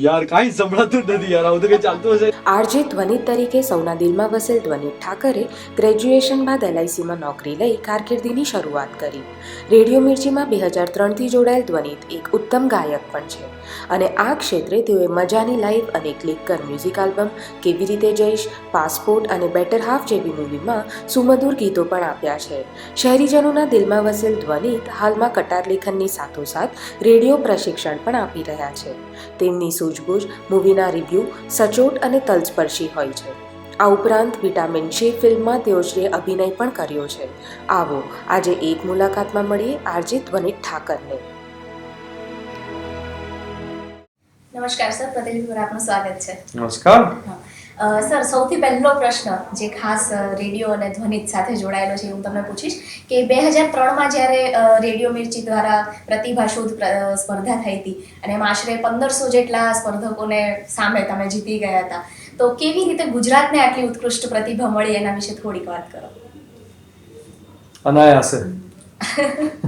યાર, કાંઈ સંભળાતું નથી યાર, આવું તો કંઈ ચાલતું હશે. આરજે ધ્વનિત તરીકે સૌના દિલમાં વસેલ ધ્વનિત ઠાકરે ગ્રેજ્યુએશન બાદ એલઆઈસીમાં નોકરી લઈ કારકિર્દીની શરૂઆત કરી. રેડિયો મિર્ચીમાં બે હજાર ત્રણથી જોડાયેલ ધ્વનિત એક ઉત્તમ ગાયક પણ છે. અને આ ક્ષેત્રે તેઓએ મજાની લાઈવ અને ક્લિક કર મ્યુઝિક આલ્બમ, કેવી રીતે જઈશ, પાસપોર્ટ અને બેટર હાફ જેવી મૂવીમાં સુમધુર ગીતો પણ આપ્યા છે. શહેરીજનોના દિલમાં વસેલ ધ્વનિત હાલમાં કટાર લેખનની સાથોસાથ રેડિયો પ્રશિક્ષણ પણ આપી રહ્યા છે. તેમની સૂઝબૂઝ મૂવીના રિવ્યૂ સચોટ અને તલસ્પર્શી હોય છે. આ ઉપરાંત વિટામિન શી ફિલ્મમાં તેઓ શ્રી અભિનય પણ કર્યો છે. આવો આજે એક મુલાકાતમાં મળીએ આરજે ધ્વનિત ઠાકરને. નમસ્કાર સર પ્રતિનિધિ પર આપનું સ્વાગત છે. નમસ્કાર. સર સૌથી પહેલો પ્રશ્ન જે ખાસ રેડિયો અને ધ્વનિત સાથે જોડાયેલો છે એ હું તમને પૂછીશ કે બે હજાર ત્રણમાં જ્યારે રેડિયો મિર્ચી દ્વારા પ્રતિભા શોધ સ્પર્ધા થઈ હતી અને એમાં આશરે પંદરસો જેટલા સ્પર્ધકોને સામે તમે જીતી ગયા હતા તો કેવી રીતે ગુજરાતને આટલી ઉત્કૃષ્ટ પ્રતિભા મળી એના વિશે થોડીક વાત કરો? અનાયાસે.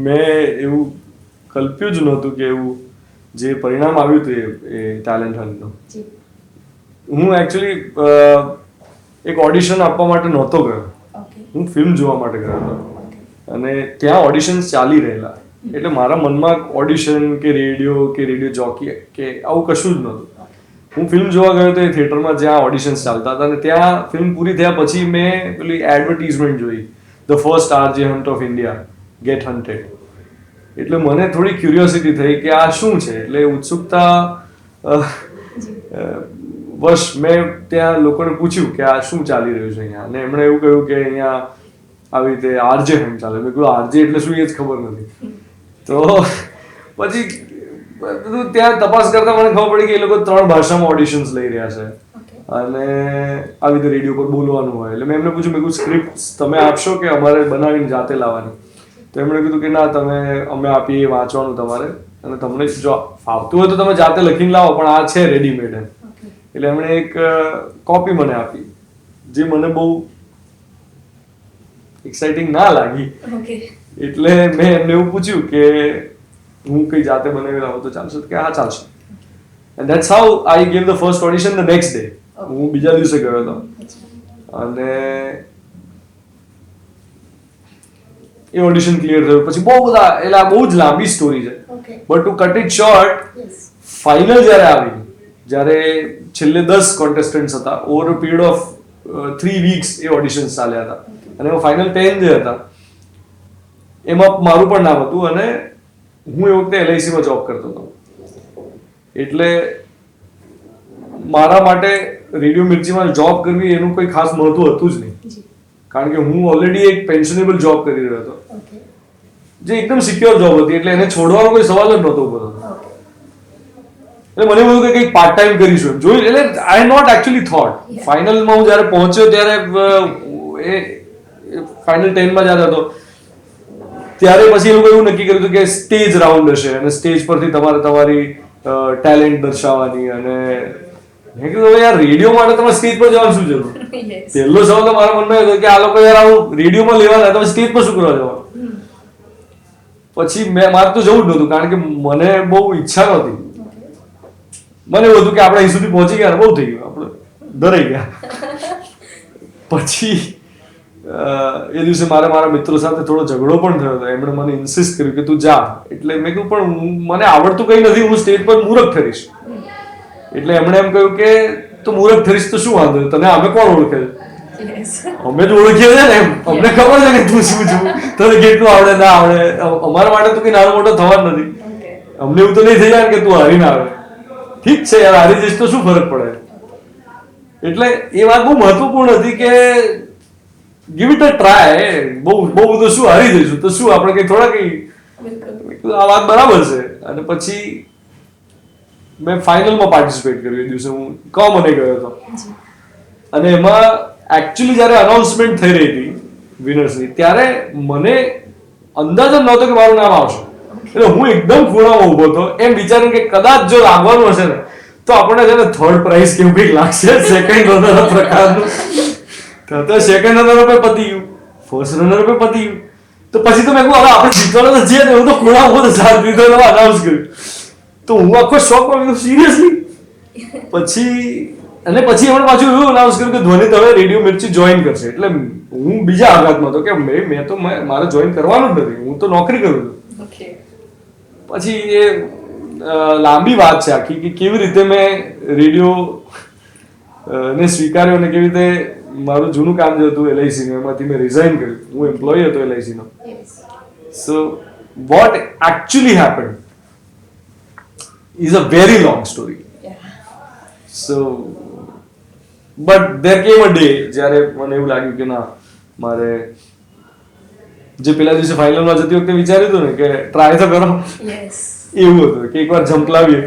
મેં એવું કલ્પ્યું જ નહોતું કે એવું જે પરિણામ આવ્યું હતું એ- એ ટેલેન્ટ હન્ટનું હું એકચ્યુઅલી એક ઓડિશન આપવા માટે નહોતો ગયો. હું ફિલ્મ જોવા માટે ગયો હતો. અને ત્યાં ઓડિશન્સ ચાલી રહેલા. એટલે મારા મનમાં ઓડિશન કે રેડિયો કે રેડિયો જોકી કે આવું કશું જ નહોતું. હું ફિલ્મ જોવા ગયો તો એ થિયેટરમાં જ્યાં ઓડિશન્સ ચાલતા હતા અને ત્યાં ફિલ્મ પૂરી થયા પછી મેં પેલી એડવર્ટીઝમેન્ટ જોઈ. The first R J hunt of India get hunted એટલે મને થોડી ક્યુરિયોસિટી થઈ કે આ શું છે? એટલે ઉત્સુકતા અ, મેં ત્યાં લોકોને પૂછ્યું કે આ શું ચાલી રહ્યું છે અહીંયા? અને એમણે એવું કહ્યું કે અહીંયા આવી રીતે આરજે હેમ ચાલે. મેં કહ્યું આરજે એટલે શું એ જ ખબર નથી. તો પછી ત્યાં તપાસ કરતા મને ખબર પડી કે એ લોકો ત્રણ ભાષામાં ઓડિશન્સ લઈ રહ્યા છે. અને આવી રીતે રેડિયો પર બોલવાનું હોય. એટલે મેં એમને પૂછ્યું મેં કહ્યું સ્ક્રિપ્ટ તમે આપશો કે અમારે બનાવીને જાતે લાવવાની? તો એમણે કીધું કે ના તમે અમે આપીએ વાંચવાનું તમારે. અને તમને જો ફાવતું હોય તો તમે જાતે લખીને લાવો પણ આ છે રેડીમેડ એમ. એટલે એમણે એક કોપી મને આપી જે મને બહુ એક્સાઇટિંગ ના લાગી. એટલે મેં એમને એવું પૂછ્યું કે હું કઈ જાતે બનાવી લાવું તો ચાલશે? કે હા ચાલશે. And that's how I gave the first audition the next day હું બીજા દિવસે ગયો હતો. અને એ ઓડિશન ક્લિયર થયું. પછી બહુ બધા એટલે આ બહુ જ લાંબી સ્ટોરી છે. But to cut it short final જ્યારે આવી જ્યારે છેલ્લે દસ કોન્ટેસ્ટન્ટ્સ હતા over a period of three weeks A auditions ચાલ્યા હતા. અને એમાં ફાઇનલ ટેન જે હતા એમાં મારું પણ નામ હતું અને હું એ વખતે એલઆઈસીમાં જોબ કરતો હતો. એટલે મારા માટે રેડિયો મિર્ચીમાં જોબ કરવી એનું કોઈ ખાસ મહત્વ હતું જ નહીં. કારણ કે હું ઓલરેડી એક પેન્શનેબલ જોબ કરી રહ્યો હતો. જે એકદમ સિક્યોર જોબ હતી એટલે એને છોડવાનો કોઈ સવાલ જ નહોતો ઊભો થતો. એટલે મને એવું કે કંઈક પાર્ટ ટાઈમ કરીશું. જોયું એટલે આઈ નોટ એકચ્યુઅલી થોટ ફાઇનલમાં હું જ્યારે પહોંચ્યો ત્યારે એ ફાઇનલ ટેનમાં જ્યારે હતો ત્યારે પછી એ લોકો એવું નક્કી કર્યું હતું કે સ્ટેજ રાઉન્ડ હશે અને સ્ટેજ પરથી તમારે તમારી ટેલેન્ટ દર્શાવવાની અને મેં કીધું હવે યાર રેડિયો માટે તમારે સ્ટેજ પર જવાનું શું જરૂર? પહેલો સવાલ તો મારા મનમાં હતો કે આ લોકો યાર આવું રેડિયોમાં લેવાના તમે સ્ટેજ પર શું કરવા જવાનું? પછી મેં મારે તો જવું જ નહોતું કારણ કે મને બહુ ઈચ્છા નહોતી. મને એવું હતું કે આપણે અહીં સુધી પહોંચી ગયા ને બહુ થઈ ગયું. આપણે ડરાઈ ગયા. પછી એ દિવસે મારે મારા મિત્રો સાથે થોડો ઝઘડો પણ થયો હતો. એમણે મને ઇન્સિસ્ટ કર્યું કે તું જા. એટલે મેં કહ્યું પણ મને આવડતું કંઈ નથી. હું સ્ટેજ પર મૂરખ ઠરીશ. એટલે એમણે એમ કહ્યું કે તું મૂરખ ઠરીશ તો શું વાંધો? તને અમે કોણ ઓળખે? અમે તો ઓળખીએ છે ને અમને ખબર છે કે તું શું છું. તને કેટલું આવડે ના આવડે. અમારા માટે તો કઈ નાનો મોટો થવા જ નથી અમને એવું તો નહીં થઈ જાય કે તું હારીને આવે. ઠીક છે યાર હારી જઈશ તો શું ફરક પડે? એટલે એ વાત બહુ મહત્વપૂર્ણ હતી કે ગીવ ઇટ અ ટ્રાય બહુ બહુ બધું શું હારી જઈશું તો શું આપણે કઈ થોડા કઈ આ વાત બરાબર છે. અને પછી મેં ફાઇનલમાં પાર્ટિસિપેટ કર્યું એ દિવસે. હું કોમને ગયો હતો. અને એમાં એકચ્યુઅલી જ્યારે અનાઉન્સમેન્ટ થઈ રહી હતી વિનર્સની ત્યારે મને અંદાજ જ નહોતો કે મારું નામ આવશે. એટલે હું એકદમ ખૂણામાં ઊભો હતો. એમ વિચાર્યું કે કદાચ જો લાગવાનું હશે ને, તો આપણને છે ને થર્ડ પ્રાઇઝ કેવું કંઈક લાગશે સેકન્ડ રનર પ્રકારનું. તો સેકન્ડ રનર પર પતી ગયું. ફર્સ્ટ રનર પર પતી ગયું. તો પછી તો મેં કહું હવે આપણે જીતવાના તો છીએ ને. હું તો ખૂણા ઊભો સાથ દીધો અનાઉન્સ કર્યું. તો હું આખો શોકમાં ગયો સિરિયસલી પછી, અને પછી એમણે પાછું એવું અનાઉન્સ કર્યું કે ધોની હવે રેડિયો મિર્ચી જોઈન કરશે. એટલે હું બીજા આઘાતમાં હતો કે મેં તો મારે જોઈન કરવાનું જ નથી. હું તો નોકરી કરું છું. પછી એ લાંબી વાત છે આખી કે કેવી રીતે મેં રેડિયો ને સ્વીકાર્યો અને કેવી રીતે મારું જૂનું કામ જે હતું એલઆઈસી નું એમાંથી મેં રિઝાઇન કર્યું. હું એમ્પ્લોય હતો LIC no. So what actually happen is a very long story so but there came a day જ્યારે મને એવું લાગ્યું કે ના મારે જે પેલા દિવસે ફાઇનલમાં જતી વખતે વિચાર્યું હતું ને કે ટ્રાય તો કરો. એવું હતું કે એકવાર ઝંપલાવીએ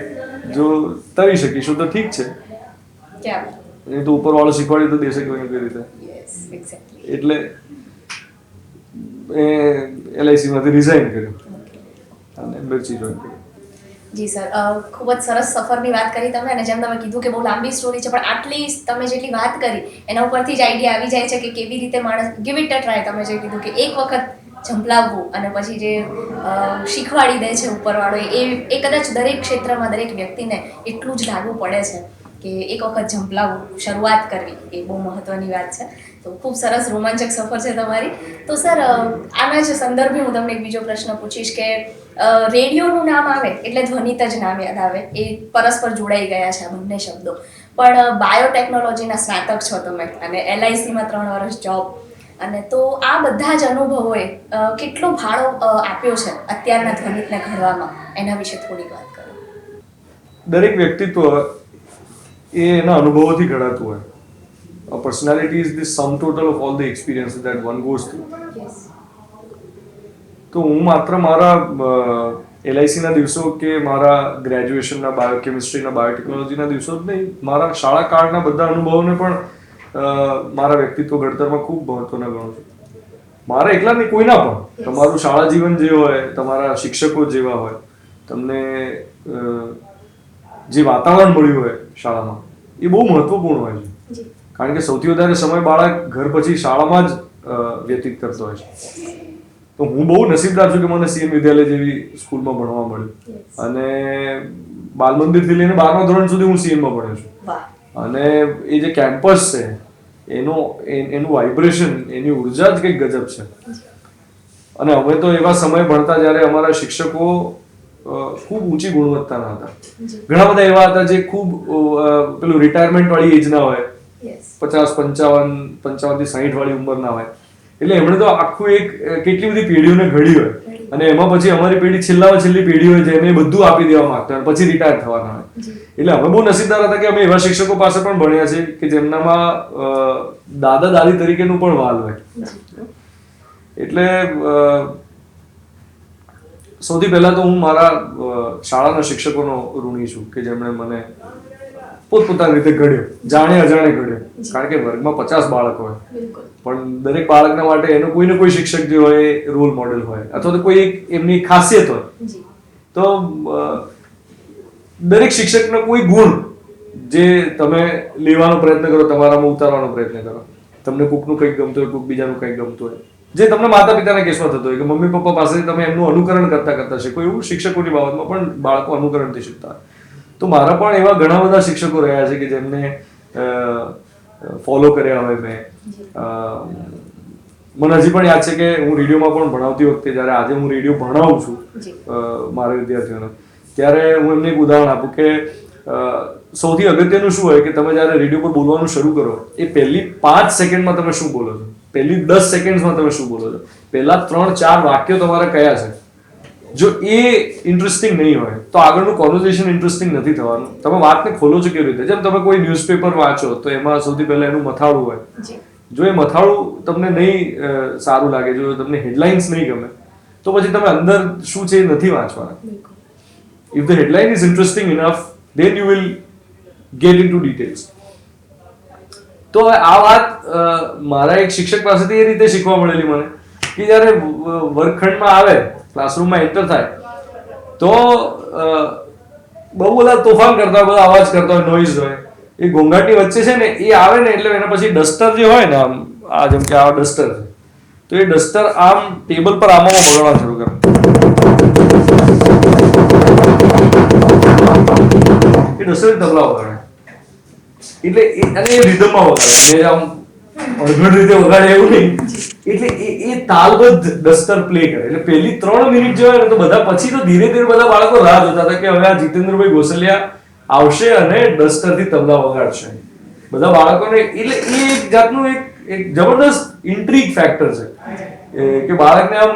જો તરી શકીશું તો ઠીક છે. એ તો ઉપર વાળો શીખવાડી તો દેશે કોઈ કઈ રીતે. એટલે એ એલઆઈસી માંથી રિઝાઇન કર્યું. અને મિર્ચી જોઈન કર્યું. જી, સર. ખૂબ જ સરસ સફરની વાત કરી તમે અને જેમ તમે કીધું કે બહુ લાંબી સ્ટોરી છે, પણ આટલી તમે જેટલી વાત કરી, એના ઉપરથી જ આઈડિયા આવી જાય છે કે કેવી રીતે માણસ ગીવ ઇટ અ ટ્રાય તમે જે કીધું કે એક વખત ઝંપલાવવું અને પછી જે શીખવાડી દે છે ઉપરવાળો, એ એ કદાચ દરેક ક્ષેત્રમાં દરેક વ્યક્તિને એટલું જ લાગુ પડે છે કે એક વખત ઝંપલાવવું, શરૂઆત કરવી, એ બહુ મહત્ત્વની વાત છે. તો ખૂબ સરસ રોમાંચક સફર છે તમારી. તો સર આના જ સંદર્ભે હું તમને એક બીજો પ્રશ્ન પૂછીશ કે રેડિયોનું નામ આવે એટલે ધ્વનિત જ નામ યાદ આવે. એ પરસ્પર જોડાઈ ગયા છે આ બંને શબ્દો. પણ બાયોટેકનોલોજીના સ્નાતક છો તમે અને એલઆઈસીમાં ત્રણ વર્ષ જોબ. અને તો આ બધા જ અનુભવોએ કેટલો ફાળો આપ્યો છે અત્યારના ધ્વનિતને ઘડવામાં? એના વિશે થોડી વાત કરો. દરેક વ્યક્તિત્વ એ એના અનુભવોથી ઘડાતું હોય. A personality is the sum total of all the experiences that one goes through. તો હું માત્ર મારા એલઆઈસીના દિવસો કે મારા ગ્રેજ્યુએશનના બાયોકેમિસ્ટ્રીના બાયોટેકનોલોજીના દિવસો જ નહીં મારા શાળા કાળના બધા અનુભવોને પણ મારા વ્યક્તિત્વ ઘડતરમાં ખૂબ મહત્વના ગણું છું મારા એકલા નહીં કોઈના પણ તમારું શાળા જીવન જે હોય તમારા શિક્ષકો જેવા હોય તમને જે વાતાવરણ મળ્યું હોય શાળામાં એ બહુ મહત્વપૂર્ણ હોય છે કારણ કે સૌથી વધારે સમય બાળક ઘર પછી શાળામાં જ વ્યતીત કરતો હોય છે. તો હું બહુ નસીબદાર છું કે મને સીએમ વિદ્યાલય જેવી સ્કૂલમાં ભણવા મળ્યું અને બાલ મંદિરથી લઈને બારમા ધોરણ સુધી હું સીએમમાં ભણ્યો છું. અને એ જે કેમ્પસ છે એનો એનું વાઇબ્રેશન એની ઊર્જા જ કંઈક ગજબ છે. અને અમે તો એવા સમય ભણતા જ્યારે અમારા શિક્ષકો ખૂબ ઊંચી ગુણવત્તાના હતા. ઘણા બધા એવા હતા જે ખૂબ પેલું રિટાયરમેન્ટ વાળી એજના હોય. પચાસ પંચાવનથી સાહીઠ વાળી ઉંમરના હોય. એટલે એમણે તો આખું એક કેટલી બધી પેઢીઓને ઘડી હોય. અને એમાં પછી અમારી પેઢી છેલ્લામાં છેલ્લી પેઢી હોય જેને બધું આપી દેવા માંગતા હોય પછી રિટાયર થવાના હોય. એટલે અમે બહુ નસીબદાર હતા કે અમે એવા શિક્ષકો પાસે પણ ભણ્યા છે કે જેમનામાં દાદા દાદી તરીકેનું પણ વાલ હોય. એટલે સૌથી પહેલા તો હું મારા શાળાના શિક્ષકોનો ઋણી છું કે જેમણે મને પોતપોતાની રીતે ઘડ્યો. જાણે અજાણે ઘડ્યો. કારણ કે વર્ગમાં પચાસ બાળક હોય. પણ દરેક બાળકના માટે એનો કોઈ ને કોઈ શિક્ષક જે હોય રોલ મોડેલ હોય. અથવા તો કોઈ એક એમની ખાસિયત હોય. તો દરેક શિક્ષકનો કોઈ ગુણ જે તમે લેવાનો પ્રયત્ન કરો તમારામાં ઉતારવાનો પ્રયત્ન કરો. તમને કોકનું કંઈક ગમતું હોય કોક બીજાનું કંઈક ગમતું હોય. જે તમને માતા પિતાના કેસમાં થતું હોય કે મમ્મી પપ્પા પાસેથી તમે એમનું અનુકરણ કરતા કરતા શીખો એવું શિક્ષકોની બાબતમાં પણ બાળકો અનુકરણથી શીખતા હોય. તો મારા પણ એવા ઘણા બધા શિક્ષકો રહ્યા છે કે જેમને ફોલો કર્યા હોય મેં. મને હજી પણ યાદ છે કે હું રેડિયોમાં પણ ભણાવતી વખતે જ્યારે આજે હું રેડિયો ભણાવું છું મારા વિદ્યાર્થીઓને ત્યારે હું એમને એક ઉદાહરણ આપું કે સૌથી અગત્યનું શું હોય કે તમે જ્યારે રેડિયો પર બોલવાનું શરૂ કરો એ પહેલી પાંચ સેકન્ડમાં તમે શું બોલો છો? પહેલી દસ સેકન્ડમાં તમે શું બોલો છો? પહેલા ત્રણ ચાર વાક્યો તમારા કયા છે? જો એ ઇન્ટરેસ્ટિંગ નહીં હોય તો આગળનું કોન્વર્ઝેશન ઇન્ટરેસ્ટિંગ નથી થવાનું. તમે વાતને ખોલો છો કેવી રીતે? જેમ તમે કોઈ ન્યૂઝપેપર વાંચો તો એમાં સૌથી પહેલા એનું મથાળું હોય. જો. એ મથાળું તમને નહીં સારું લાગે જો તમને હેડલાઇન્સ નહીં ગમે તો પછી તમે અંદર શું છે એ નથી વાંચવાના. If the headline is interesting enough then you will get into details તો આ વાત મારા એક શિક્ષક પાસેથી એ રીતે શીખવા મળેલી મને કે જ્યારે વર્ગખંડમાં આવે ક્લાસરૂમમાં એન્ટર થાય. તો બહુ બધા તોફાન કરતા હોય, બધા અવાજ કરતા હોય નોઈઝ હોય. એ ઘોંઘાટની વચ્ચે છે ને એ આવે ને એટલે એના પછી ડસ્ટર જે હોય ને આમ આ જેમ કે આ ડસ્ટર તો એ ડસ્ટર આમ ટેબલ પર આમાં બગાડવા શરૂ કરે. એ ડસ્ટર તબલા વગાડે એટલે અને એ રિધમમાં વગાડે જે આમ અડઘડ રીતે વગાડે એવું નહીં. એટલે એ એ તાલબદ્ધ ડસ્ટર પ્લે કરે. એટલે પહેલી ત્રણ મિનિટ જોયા ને તો બધા પછી તો ધીરે ધીરે બધા બાળકો રાહ જોતા હતા કે હવે આ જીતેન્દ્રભાઈ ગોસલિયા આવશે અને ડસ્ટરથી તબલા વગાડશે. બધા બાળકોને એટલે એ એક જાતનું એક એક જબરદસ્ત ઇન્ટ્રીગ ફેક્ટર છે. કે બાળકને આમ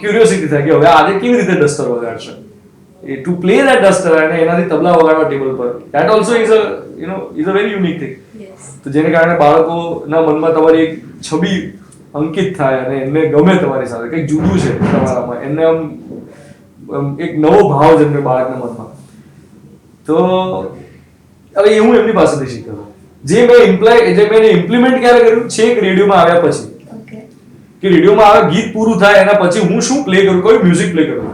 ક્યુરિયોસિટી થાય કે હવે આજે કેવી રીતે ડસ્ટર વગાડશે. એ ટુ પ્લે ધેટ ડસ્ટર અને એનાથી તબલા વગાડવા ટેબલ પર. That also is a you know is a very unique thing તો જેને કારણે બાળકોના મનમાં તમારી એક છબી અંકિત થાય અને એમને ગમે તમારી સાથે કંઈક જુદું છે તમારામાં એમને આમ એક નવો ભાવ જન્મે બાળકના મનમાં. તો હવે એ હું એમની પાસેથી શીખ્યો જે મેં ઇમ્પ્લાય જે મેં ઇમ્પ્લિમેન્ટ ક્યારે કર્યું? છેક રેડિયોમાં આવ્યા પછી. કે રેડિયોમાં આવે ગીત પૂરું થાય એના પછી હું શું પ્લે કરું? કોઈ મ્યુઝિક પ્લે કરું?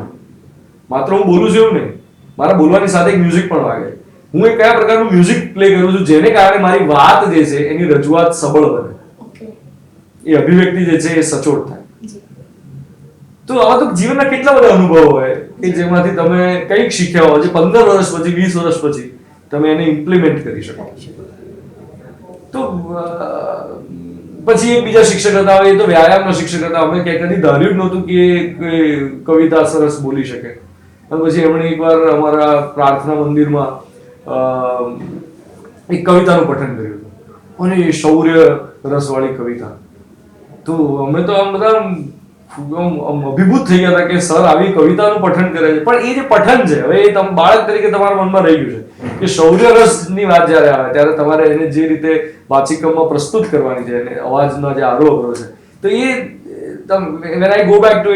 માત્ર હું બોલું છું એવું નહીં. મારા બોલવાની સાથે એક મ્યુઝિક પણ વાગે. હું એ કયા પ્રકારનું મ્યુઝિક પ્લે કરું છું? જેને કારણે મારી વાત જે છે એની રજૂઆત સબળ બને. એ અભિવ્યક્તિ જે છે એ સચોટ થાય. તો આવા તો જીવનના કેટલા બધા અનુભવો હોય કે જેમાંથી તમે કંઈક શીખ્યા હોય જે પંદર વર્ષ પછી વીસ વર્ષ પછી તમે એને ઇમ્પ્લિમેન્ટ કરી શકો તો પછી એક બીજા શિક્ષક હતા એ તો વ્યાયામના શિક્ષક હતા. અમે ક્યાંય કદી ધાર્યું જ નહોતું કે કવિતા સરસ બોલી શકે. અને પછી એમણે એકવાર અમારા પ્રાર્થના મંદિરમાં એક કવિતાનું પઠન કર્યું. હતું અને એ શૌર્ય રસવાળી કવિતા. તો અમે તો આમ બધા અભિભૂત થઈ ગયા હતા કે સર આવી કવિતાનું પઠન કરે છે. પણ એ જે પઠન છે, હવે એ તમે બાળક તરીકે તમારા મનમાં રહી ગયું છે કે શૌર્ય રસની વાત જ્યારે આવે, ત્યારે તમારે એને જે રીતે વાચિકમમાં પ્રસ્તુત કરવાની છે અને અવાજના જે આરોહ છે. તો એ when I go back to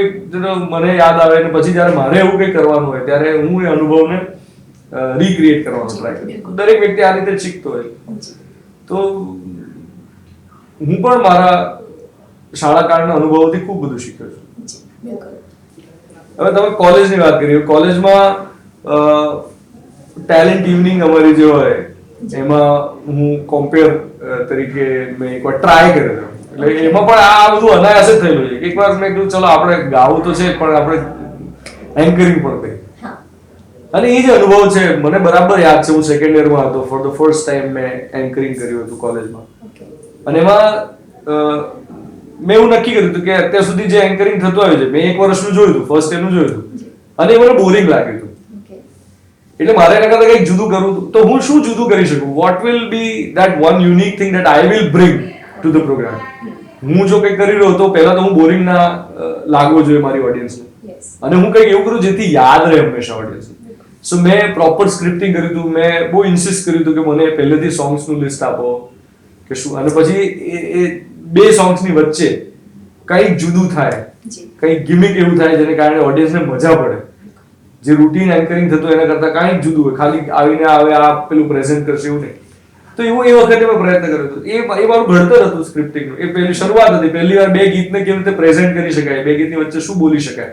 મને યાદ આવે અને પછી જ્યારે મારે એવું કંઈ કરવાનું હોય, ત્યારે હું એ અનુભવને રીક્રિએટ કરવાનો ટ્રાય કરું દરેક વ્યક્તિ આ રીતે શીખતો હોય. તો હું પણ મારા શાળા કાળના અનુભવોથી ખૂબ બધું શીખ્યો છું. હવે તમે કોલેજની વાત કરી કોલેજમાં ટેલેન્ટ ઇવનિંગ અમારી જે હોય એમાં હું કોમ્પેર તરીકે મેં એકવાર ટ્રાય કર્યો એટલે એમાં પણ આ બધું અનાયાસ જ થયેલું છે. એકવાર મેં કીધું ચલો આપણે ગાવું તો છે પણ આપણે એન્કરિંગ પણ કરી અને એ જે અનુભવ છે મને બરાબર યાદ છે હું સેકન્ડ યરમાં હતો. ફોર ધ ફર્સ્ટ ટાઈમ મેં એન્કરિંગ કર્યું હતું કોલેજમાં. અને એમાં મેં એવું નક્કી કર્યું હતું કે અત્યાર સુધી જે એન્કરિંગ થતું આવ્યું છે મેં એક વર્ષનું જોયું હતું ફર્સ્ટ યરનું જોયું હતું. અને એ મને બોરિંગ લાગ્યું હતું. એટલે મારે એના કરતાં કંઈક જુદું કરવું તો હું શું જુદું કરી શકું? What will be that one unique thing that I will bring to the program હું જો કંઈક કરી રહ્યો તો પહેલા તો હું બોરિંગ ના લાગવો જોઈએ મારી ઓડિયન્સને અને હું કંઈક એવું કરું જેથી યાદ રહે હંમેશા ઓડિયન્સ સો મેં પ્રોપર સ્ક્રિપ્ટિંગ કર્યું હતું. મેં બહુ ઇન્સિસ્ટ કર્યું હતું કે મને પહેલેથી સોંગ્સનું લિસ્ટ આપો. કે શું? અને પછી એ બે સોંગ્સની વચ્ચે કંઈક જુદું થાય કંઈક ગિમિક એવું થાય જેને કારણે ઓડિયન્સને મજા પડે. જે રૂટીન એન્કરિંગ થતું એના કરતાં કાંઈક જુદું હોય. ખાલી આવીને આવે આ પેલું પ્રેઝન્ટ કરશે એવું નહીં. તો એવું એ વખતે મેં પ્રયત્ન કર્યો હતો. એ એ મારું ઘડતર હતું સ્ક્રિપ્ટિંગનું એ પહેલી શરૂઆત હતી. પહેલી વાર બે ગીતને કેવી રીતે પ્રેઝન્ટ કરી શકાય બે ગીતની વચ્ચે શું બોલી શકાય.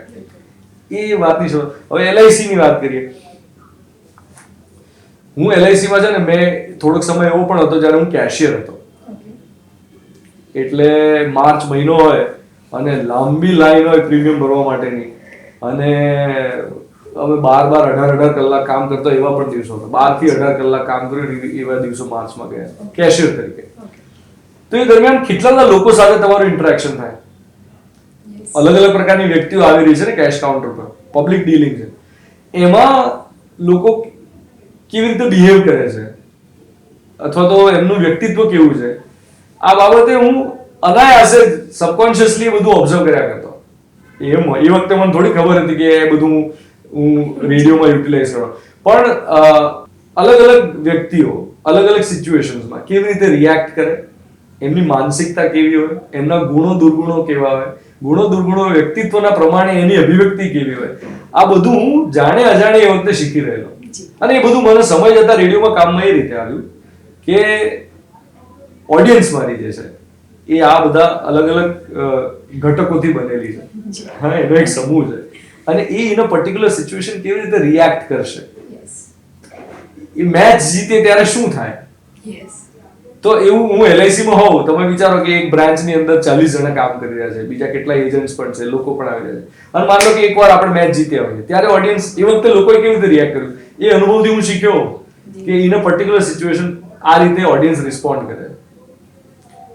એ વાતની શરૂઆત. હવે એલઆઈસી ની વાત કરીએ. હું એલઆઈસીમાં માં છે ને મેં થોડોક સમય એવો પણ હતો જ્યારે હું કેશિયર હતો. એટલે માર્ચ મહિનો હોય અને લાંબી લાઈન હોય પ્રીમિયમ ભરવા માટેની. અને અમે બાર બાર અઢાર અઢાર કલાક કામ કરતો એવા પણ દિવસો હતા. બારથી અઢાર કલાક કામ કર્યું એવા દિવસો માર્ચમાં ગયા. કેશિયર તરીકે. તો એ દરમિયાન કેટલા લોકો સાથે તમારું ઇન્ટરેક્શન થાય? અલગ અલગ પ્રકારની વ્યક્તિઓ આવી રહી છે ને કેશ કાઉન્ટર પર. પબ્લિક ડીલિંગ છે. એમાં લોકો કેવી રીતે બિહેવ કરે છે? અથવા તો એમનું વ્યક્તિત્વ કેવું છે? આ બાબતે હું અનાયાસે સબકોન્શિયસલી બધું ઓબ્ઝર્વ કર્યા કરતો. એમ એ વખતે મને થોડી ખબર હતી કે એ બધું હું રેડિયોમાં યુટિલાઇઝ કરો પણ અલગ અલગ વ્યક્તિઓ અલગ અલગ સિચ્યુએશન્સમાં કેવી રીતે રિએક્ટ કરે? એમની માનસિકતા કેવી હોય? એમના ગુણો દુર્ગુણો કેવા હોય? ગુણો દુર્ગુણો વ્યક્તિત્વના પ્રમાણે એની અભિવ્યક્તિ કેવી હોય? આ બધું હું જાણે અજાણે એ વખતે શીખી રહેલો. અને એ બધું મને સમય જતા રેડિયોમાં કામમાં એ રીતે આવ્યું કે ઓડિયન્સ મારી જે છે એ આ બધા અલગ અલગ ઘટકોથી બનેલી છે. હા એનો એક સમૂહ છે. અને એ એનો પર્ટિક્યુલર સિચ્યુએશન કેવી રીતે રિએક્ટ કરશે? એ મેચ જીતે ત્યારે શું થાય? તો એવું હું LIC માં હોઉં તમે વિચારો કે એક બ્રાન્ચની અંદર ચાલીસ જણા કામ કરી રહ્યા છે બીજા કેટલા એજન્ટ્સ પણ છે લોકો પણ આવી રહ્યા છે. અને માન લો કે એકવાર આપણે મેચ જીત્યા હોઈએ ત્યારે ઓડિયન્સ એ વખતે લોકોએ કેવી રીતે રિએક્ટ કર્યું? એ અનુભવથી હું શીખ્યો કે ઇન અ પર્ટિક્યુલર સિચ્યુએશન આ રીતે ઓડિયન્સ રિસ્પોન્ડ કરે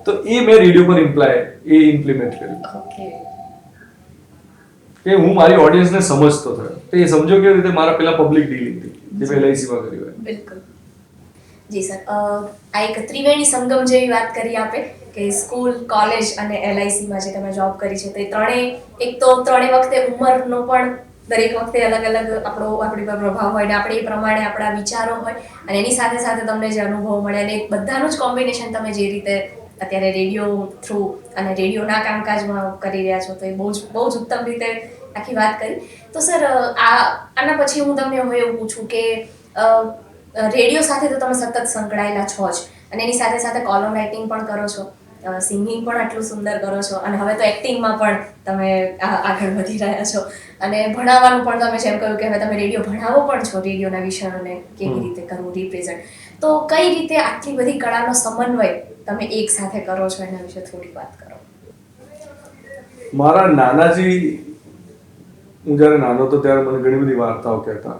તો એ મેં રેડિયો પર ઇમ્પ્લાય એ ઇમ્પ્લિમેન્ટ કર્યું. કે હું મારી ઓડિયન્સને સમજતો થયો. તો એ સમજો કેવી રીતે મારા પેલા પબ્લિક ડીલિંગથી જે મેં એલઆઈસીમાં કર્યું હોય. બિલકુલ. જી સર આ એક ત્રિવેણી સંગમ જેવી વાત કરી આપે કે સ્કૂલ કોલેજ અને એલઆઈસીમાં જે તમે જોબ કરી છે તો એ ત્રણેય એક તો ત્રણેય વખતે ઉંમરનો પણ દરેક વખતે અલગ અલગ આપણો આપણી પર પ્રભાવ હોય ને આપણે એ પ્રમાણે આપણા વિચારો હોય અને એની સાથે સાથે તમને જે અનુભવ મળે અને એક બધાનું જ કોમ્બિનેશન તમે જે રીતે અત્યારે રેડિયો થ્રુ અને રેડિયોના કામકાજમાં કરી રહ્યા છો તો એ બહુ જ બહુ જ ઉત્તમ રીતે આખી વાત કરી. તો સર આ આના પછી હું તમને હવે એવું પૂછું કે રેડિયો સાથે તો તમે સતત સંકળાયેલા છો જ અને એની સાથે સાથે કોલમ રાઇટિંગ પણ કરો છો સિંગિંગ પણ આટલું સુંદર કરો છો અને હવે તો એક્ટિંગમાં પણ તમે આ- આગળ વધી રહ્યા છો. અને ભણાવવાનું પણ તમે જેમ કહ્યું કે હવે તમે રેડિયો ભણાવો પણ છો રેડિયોના વિષયોને કેવી રીતે કરવું રિપ્રેઝન્ટ તો કઈ રીતે આટલી બધી કળાનો સમન્વય તમે એક સાથે કરો છો એના વિશે થોડી વાત કરો. મારા નાનાજી હું જ્યારે નાનો હતો ત્યારે મને ઘણી બધી વાર્તાઓ કહેતા.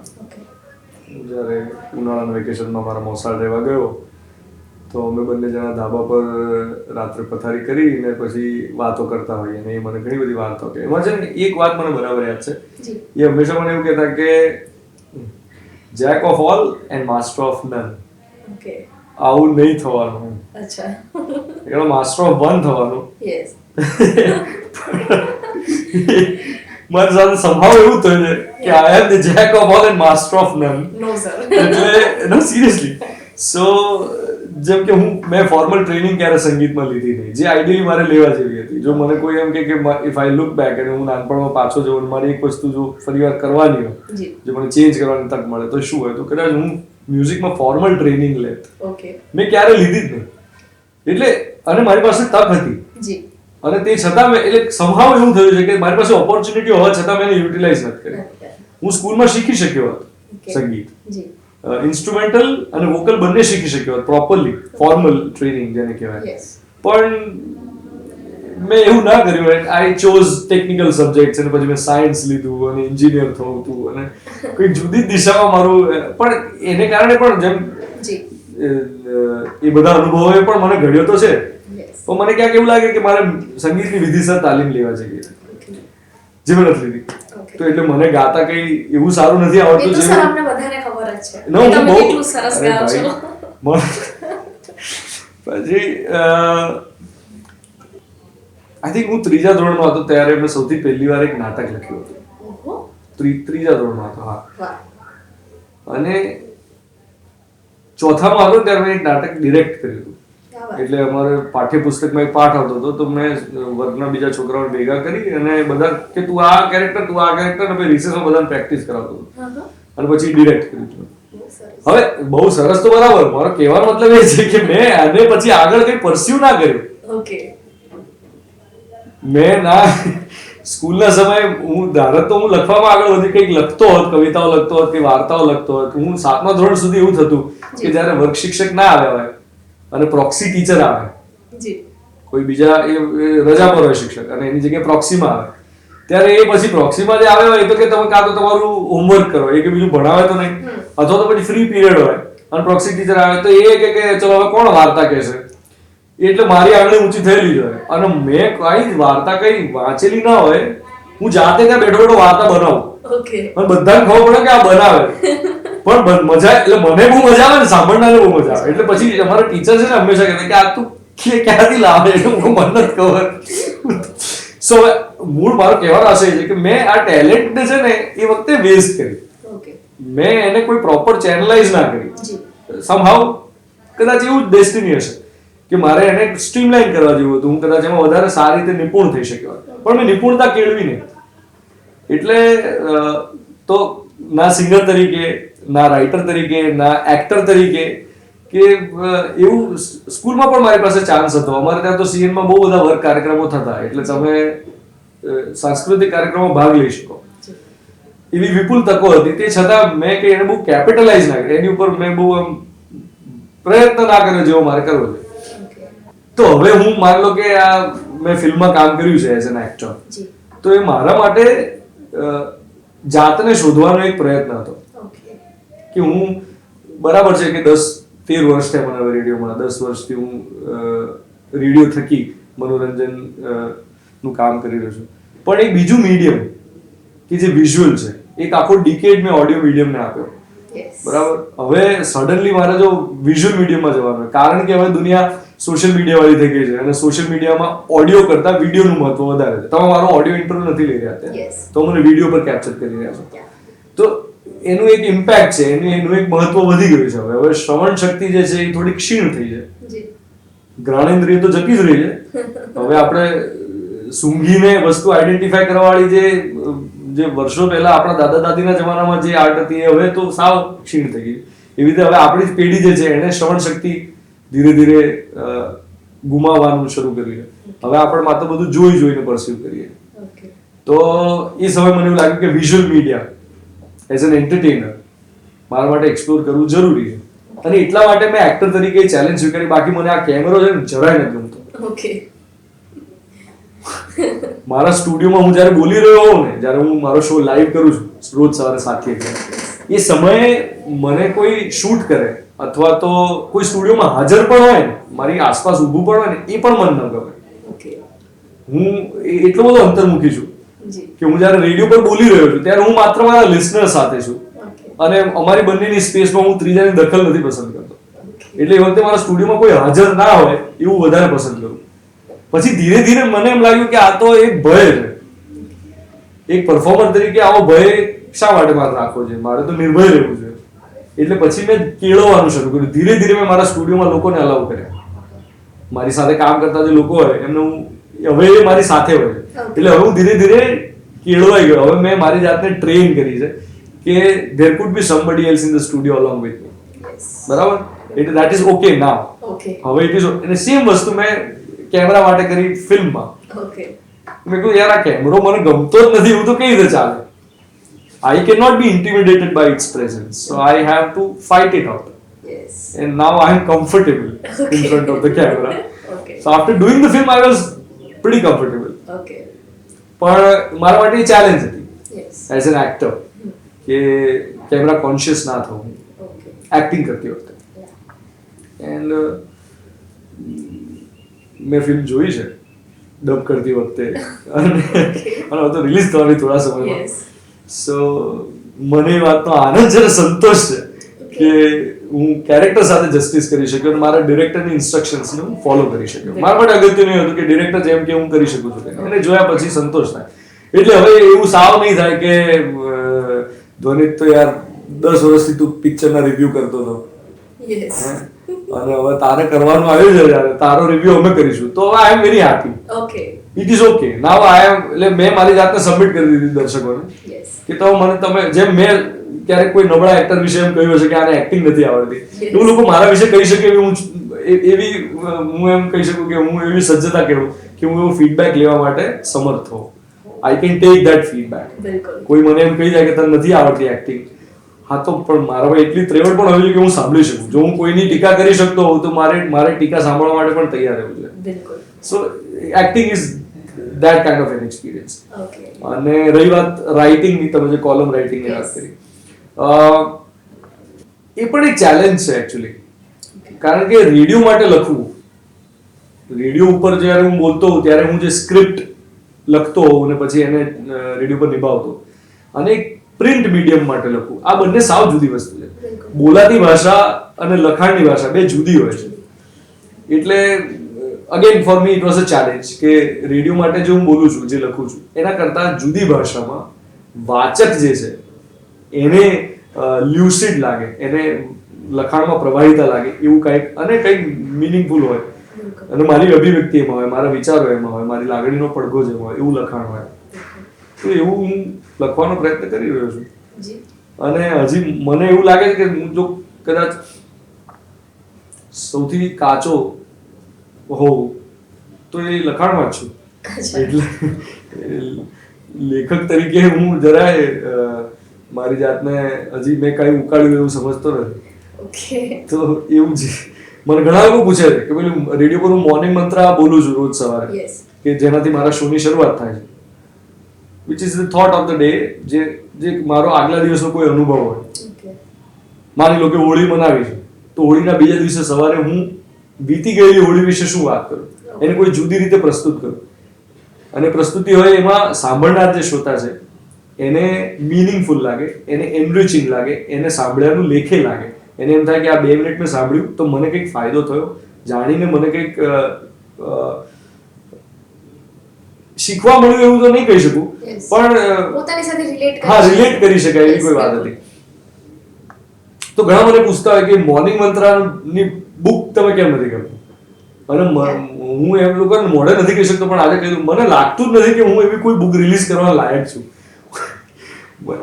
હું જ્યારે ઉનાળાના વેકેશનમાં મારા મોસાળ રહેવા ગયો તો અમે બંને જણા ધાબા પર રાત્રે પથારી કરી ને પછી વાતો કરતા હોઈએ અને એ મને ઘણી બધી વાર્તાઓ કહે એમાં છે ને એક વાત મને બરાબર યાદ છે. એ હંમેશા મને એવું કહેતા કે jack of all and master of none okay. આવું નહીં થવાનું. અચ્છા. એટલે માસ્ટર ઓફ વન થવાનું. યસ મારી સાથે સંભાવ એવું થયું છે કે I have the jack of all and master of none no sir એટલે નો સિરિયસલી સો જેમ કે હું મેં ફોર્મલ ટ્રેનિંગ ક્યારે સંગીતમાં લીધી નહીં. જે આઈડિયલી મારે લેવા જેવી હતી. જો મને કોઈ એમ કે ઇફ આઈ લુક બેક અને હું નાનપણમાં પાછો જવું મારી એક વસ્તુ જો ફરીવાર કરવાની હોય જી. જો મને ચેન્જ કરવાની તક મળે તો શું હોય? તો કદાચ હું મ્યુઝિકમાં ફોર્મલ ટ્રેનિંગ લેત ઓકે મેં ક્યારે લીધી જ નહીં એટલે અને મારી પાસે તક હતી. અને તે છતાં મેં એટલે સંભાવ એવું થયું છે કે મારી પાસે ઓપોર્ચ્યુનિટી હોવા છતાં મેં યુટિલાઇઝ નથી કરી હું સ્કૂલમાં શીખી શક્યો હોત સંગીત. ઇન્સ્ટ્રુમેન્ટલ અને વોકલ બંને શીખી શક્યો હોત પ્રોપરલી ફોર્મલ ટ્રેનિંગ જેને કહેવાય. પણ મેં એવું ના કર્યું. આઈ ચોઝ ટેકનિકલ સબ્જેક્ટ અને પછી મેં સાયન્સ લીધું અને એન્જિનિયર થવું હતું અને કોઈ જુદી દિશામાં મારું પણ એને કારણે પણ જેમ એ બધા અનુભવોએ પણ મને ઘડ્યો તો છે. તો મને ક્યાંક એવું લાગે કે મારે સંગીતની વિધિસર તાલીમ લેવા જોઈએ જે મેં નથી લીધી. તો એટલે મને ગાતા કઈ એવું સારું નથી આવડતું જ હું બહુ- સરસ ગાઓ છો. પછી આઈ થિંક હું ત્રીજા ધોરણમાં હતો ત્યારે મેં સૌથી પહેલી વાર એક નાટક લખ્યું હતું. ત્રીજા ધોરણમાં હતો હા. અને ચોથામાં હતો ત્યારે મેં એક નાટક ડિરેક્ટ કર્યું હતું. એટલે અમારે પાઠ્યપુસ્તકમાં એક પાઠ આવતો હતો તો મેં વર્ગના બીજા છોકરાઓને ભેગા કરી અને બધા કે તું આ કેરેક્ટર તું આ કેરેક્ટર અને રિસેસમાં બધાને પ્રેક્ટિસ કરાવતો હતો. અને પછી ડિરેક્ટ કર્યું હતું. હવે બહુ સરસ તો બરાબર મારો કહેવાનો મતલબ એ છે કે મેં આને પછી આગળ કઈ પરસ્યુ ના કર્યું. ઓકે મેં ના સ્કૂલના સમયે હું ધારત તો હું લખવામાં આગળ વધી કંઈક લખતો હોત કવિતાઓ લખતો હોત કે વાર્તાઓ લખતો હોત હું સાતમા ધોરણ સુધી એવું થતું કે જ્યારે વર્ગ શિક્ષક ના આવ્યા હોય અને પ્રોક્સી ટીચર આવે. કોઈ બીજા એ રજા પર હોય શિક્ષક અને એની જગ્યાએ પ્રોક્સીમાં આવે. ત્યારે એ પછી પ્રોક્સીમાં જે આવે હોય એ તો કે તમે કાં તો તમારું હોમવર્ક કરો એ કે બીજું ભણાવે તો નહીં. અથવા તો પછી ફ્રી પીરિયડ હોય અને પ્રોક્સી ટીચર આવે તો એ કે કે ચલો હવે કોણ વાર્તા કહેશે? એટલે મારી આંગળી ઊંચી થયેલી જ હોય. અને મેં કઈ જ વાર્તા કઈ વાંચેલી ના હોય હું જાતે ત્યાં બેઠો બેઠો વાર્તા બનાવું. અને બધાને ખબર પડે કે આ બનાવે. પણ મજા એટલે મને બહુ મજા આવે ને સાંભળનારને બહુ મજા આવે. એટલે પછી અમારા ટીચર છે ને હંમેશા કહેતા કે આ તું કે- ક્યાંથી લાવે એટલે હું મને નથી ખબર. સો મૂળ મારો કહેવાનો આશય છે કે મેં આ ટેલેન્ટને છે ને એ વખતે વેસ્ટ કરી. મેં એને કોઈ પ્રોપર ચેનલાઇઝ ના કરી. જી. સમહાવ કદાચ એવું જ ડેસ્ટિની હશે. કે મારે એને સ્ટ્રીમલાઇન કરવા જેવું હતું. હું કદાચ એમાં વધારે સારી રીતે નિપુણ થઈ શક્યો પણ મેં નિપુણતા કેળવી નહીં. એટલે તો ના સિંગર તરીકે, ના રાઇટર તરીકે, ના એક્ટર તરીકે કે એવું સ્કૂલમાં પણ મારી પાસે ચાન્સ હતો. અમારે ત્યાં તો સીએનમાં બહુ બધા વર્ક કાર્યક્રમો થતા. એટલે તમે સાંસ્કૃતિક કાર્યક્રમમાં ભાગ લઈ શકો. એવી વિપુલ તકો હતી. તે છતાં મેં કે એને બહુ કેપિટલાઇઝ ના કરી એની ઉપર મેં બહુ આમ પ્રયત્ન ના કર્યો જેવો મારે કરવો ઓકે તો હવે હું માન લો કે આ મેં ફિલ્મમાં કામ કર્યું છે એઝ એન એક્ટર તો એ મારા માટે જાતને શોધવાનો એક પ્રયત્ન હતો. કે હું બરાબર છે કે દસ તેર વર્ષ થયા મને રેડિયોમાં દસ વર્ષથી હું રેડિયો થકી મનોરંજનનું કામ કરી રહ્યો છું. પણ એક બીજું મીડિયમ કે જે વિઝ્યુઅલ છે એક આખો ડિકેડ મેં ઓડિયો મીડિયમને આપ્યો. બરાબર? હવે સડનલી મારે જો વિઝ્યુઅલ મીડિયમમાં જવાનું કારણ કે હવે દુનિયા સોશિયલ મીડિયા વાળી થઈ ગઈ છે અને સોશિયલ મીડિયામાં ઓડિયો કરતા વિડીયોનું મહત્વ વધારે છે. તમે મારો ઓડિયો ઇન્ટરવ્યુ નથી લઈ રહ્યા અત્યારે. તો મને વીડિયો પર કેપ્ચર કરી રહ્યા છો. તો એનું એક ઇમ્પેક્ટ છે એનું એનું એક મહત્વ વધી ગયું છે હવે. હવે શ્રવણ શક્તિ જે છે એ થોડી ક્ષીણ થઈ છે. જ્ઞાનેન્દ્રિય તો જતી જ રહી છે. હવે આપણે સૂંઘીને વસ્તુ આઈડેન્ટિફાય કરવાવાળી જે જે વર્ષો પહેલા આપણા દાદા દાદીના જમાનામાં જે આર્ટ હતી એ હવે તો સાવ ક્ષીણ થઈ ગઈ. એવી રીતે હવે આપણી જ પેઢી જે છે એને શ્રવણ શક્તિ ધીરે ધીરે ગુમાવવાનું શરૂ કર્યું હવે આપણે માત્ર બધું જોઈ જોઈને પરસ્યુ કરીએ. તો એ સમય મને એવું લાગ્યું કે visual media as an entertainer મારા માટે એક્સપ્લોર કરવું જરૂરી છે. અને એટલા માટે મેં એક્ટર તરીકે ચેલેન્જ સ્વીકારી. બાકી મને આ કેમેરો છે ને જરાય નથી ગમતો. ઓકે મારા સ્ટુડિયોમાં હું જ્યારે બોલી રહ્યો હોઉં ને જ્યારે હું મારો શો લાઈવ કરું છું રોજ સવારે સાત એ સમયે મને કોઈ શૂટ કરે અથવા તો કોઈ સ્ટુડિયોમાં હાજર પણ હોય ને મારી આસપાસ ઊભું પણ હોય ને એ પણ મન ન ગમે. હું એટલો બધો અંતર્મુખી છું કે હું જ્યારે રેડિયો પર બોલી રહ્યો છું ત્યારે હું માત્ર મારા લિસનર સાથે છું. અને અમારી બંનેની સ્પેસમાં હું ત્રીજાની દખલ નથી પસંદ કરતો. એટલે એ વખતે મારા સ્ટુડિયોમાં કોઈ હાજર ના હોય એવું વધારે પસંદ કરું. પછી ધીરે ધીરે મને એમ લાગ્યું કે આ તો એક ભય છે. એક પરફોર્મર તરીકે આવો ભય શા માટે મારે રાખવો છે? મારે તો નિર્ભય રહેવું છે. એટલે પછી મેં કેળવવાનું શરૂ કર્યું. ધીરે ધીરે મેં મારા સ્ટુડિયોમાં લોકોને અલાઉ કર્યા. મારી સાથે કામ કરતા જે લોકો હોય એમને હું હવે એ મારી સાથે હોય એટલે હવે હું ધીરે ધીરે કેળવાઈ ગયો. હવે મેં મારી જાતને ટ્રેન કરી છે કે there could be somebody else in the studio along with me બરાબર? એટલે દેટ ઇઝ ઓકે નાવ હવે ઇટ ઇઝ અને સેમ વસ્તુ મેં કેમેરા માટે કરી ફિલ્મમાં મેં. કહ્યું યાર આ કેમેરો મને ગમતો જ નથી. એવું તો કઈ રીતે ચાલે? I cannot not be by by presence. So I I have to fight out. Yes. and now I am comfortable in front of the camera. okay. So after doing the film, I was pretty comfortable. Okay. પણ મારા માટે challenge હતી as an actor કે camera conscious ના થવું acting કરતી વખતે and મેં ફિલ્મ જોઈ છે ડબ કરતી વખતે અને અને તો રિલીઝ થવાની થોડા સમયમાં સો મને એ વાતનો આનંદ છે અને સંતોષ છે કે હું કેરેક્ટર સાથે જસ્ટિસ કરી શક્યો અને મારા ડિરેક્ટરની ઇન્સ્ટ્રક્શન્સને હું ફોલો કરી શક્યો. મારા માટે અગત્યનું હતું કે ડિરેક્ટર જેમ કે હું કરી શકું છું. એને જોયા પછી સંતોષ થાય. એટલે હવે એવું સાવ નહીં થાય કે ધ્વનિત તો યાર દસ વર્ષથી તું પિક્ચરના રિવ્યુ કરતો હતો? અને હવે તારે કરવાનું આવ્યું છે. તારો રિવ્યુ અમે કરીશું. તો I am very happy okay it is okay now I am એટલે મેં મારી જાતને સબમિટ કરી દીધી દર્શકોને. કે તો મને તમે જેમ મેં ક્યારેક કોઈ નબળા એક્ટર વિશે એમ કહ્યું હશે કે આને એક્ટિંગ નથી આવડતી. એવું લોકો મારા વિશે કહી શકે એવી હું એવી હું એમ કહી શકું કે હું એવી સજ્જતા કેળવું કે હું એવો ફીડબેક લેવા માટે સમર્થ હોઉં. I can take that feedback કોઈ મને એમ કહી જાય કે તને નથી આવડતી એક્ટિંગ હા તો પણ મારામાં એટલી ત્રેવડ પણ હોવી કે હું સાંભળી શકું. જો હું કોઈની ટીકા કરી શકતો હોઉં તો મારે મારે ટીકા સાંભળવા માટે પણ તૈયાર રહેવું જોઈએ. So acting is that kind of an experience અને રહી વાત રાઇટિંગની તમે જે કોલમ રાઇટિંગની વાત. કરી. એ પણ એક ચેલેન્જ છે એકચ્યુઅલી કારણ કે રેડિયો માટે લખવું રેડિયો ઉપર જ્યારે હું બોલતો હોઉં ત્યારે હું જે સ્ક્રિપ્ટ લખતો હોઉં અને પછી એને રેડિયો પર નિભાવતો અને એક પ્રિન્ટ મીડિયમ માટે લખવું. આ બંને સાવ જુદી વસ્તુ છે. બોલાતી ભાષા અને લખાણની ભાષા બે જુદી હોય છે. એટલે again for me it was a challenge કે રેડિયો માટે જે હું બોલું છું જે લખું છું એના કરતાં જુદી ભાષામાં વાચક જે છે એને લ્યુસિડ લાગે એને લખાણમાં પ્રવાહિતા લાગે એવું કંઈક અને કંઈક મિનિંગફુલ હોય. અને મારી અભિવ્યક્તિ એમાં હોય મારા વિચારો એમાં હોય મારી લાગણીનો પડઘો જેમાં હોય એવું લખાણ હોય. તો એવું હું લખવાનો પ્રયત્ન કરી રહ્યો છું. અને હજી મને એવું લાગે છે કે હું જો કદાચ સૌથી કાચો હોઉં તો એ લખાણમાં જ છું. એટલે લેખક તરીકે હું જરાય મારી જાતને હજી મેં કઈ ઉકાળ્યું એવું સમજતો નથી. તો એવું જ. મને ઘણા લોકો પૂછે છે કે પેલું રેડિયો પર હું મોર્નિંગ મંત્ર બોલું છું રોજ સવારે. કે જેનાથી મારા શોની શરૂઆત થાય છે. Which is the thought of the day જે જે મારો આગલા દિવસનો કોઈ અનુભવ હોય. માની લો કે હોળી મનાવી છે તો હોળીના બીજા દિવસે સવારે હું વીતી ગયેલી હોળી વિશે શું વાત કરું? એને કોઈ જુદી રીતે પ્રસ્તુત કરું? અને પ્રસ્તુતિ હોય એમાં સાંભળનાર જે શ્રોતા છે એને મિનિંગફુલ લાગે એને એનરિચિંગ લાગે એને સાંભળ્યાનું લેખે લાગે. એને એમ થાય કે આ બે મિનિટ મેં સાંભળ્યું તો મને કંઈક ફાયદો થયો. જાણીને મને કંઈક શીખવા મળ્યું એવું તો નહીં કહી શકું. પણ પોતાની સાથે રિલેટ હા રિલેટ કરી શકાય એવી કોઈ વાત હતી. તો ઘણા મને પૂછતા હોય કે મોર્નિંગ મંત્રાની બુક તમે કેમ નથી કરતા? અને હું એમ લોકો મોડે નથી કહી શકતો પણ આજે કહી દઉં મને લાગતું જ નથી કે હું એવી કોઈ બુક રિલીઝ કરવા લાયક છું.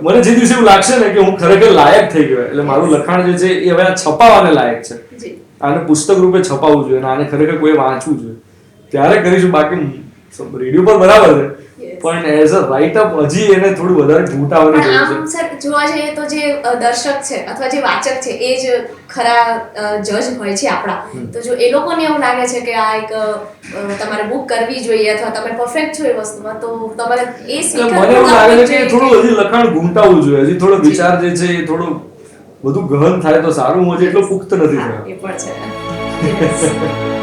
મને જે દિવસે એવું લાગશે ને કે હું ખરેખર લાયક થઈ ગયો એટલે મારું લખાણ જે છે એ હવે આ છપાવાને લાયક છે. આને પુસ્તક રૂપે છપાવવું જોઈએ અને આને ખરેખર કોઈ વાંચવું જોઈએ. ત્યારે કરીશું બાકી રેડિયો પર બરાબર છે. પણ એઝ અ રાઇટ અપ હજી એને થોડું વધારે ઘૂંટાવાની જરૂર છે. સર જોવા જઈએ તો જે દર્શક છે અથવા જે વાચક છે એ જ ખરા જજ હોય છે આપણા. તો જો એ લોકોને એવું લાગે છે કે આ એક તમારે બુક કરવી જોઈએ અથવા તમે પરફેક્ટ છો એ વસ્તુમાં તો તમારે એ સ્વીકાર મને એવું લાગે છે કે થોડું હજી લખાણ ઘૂંટાવવું જોઈએ. હજી થોડો વિચાર જે છે એ થોડો વધુ ગહન થાય તો સારું હું હજી એટલો પુખ્ત નથી થયો. એ પણ છે.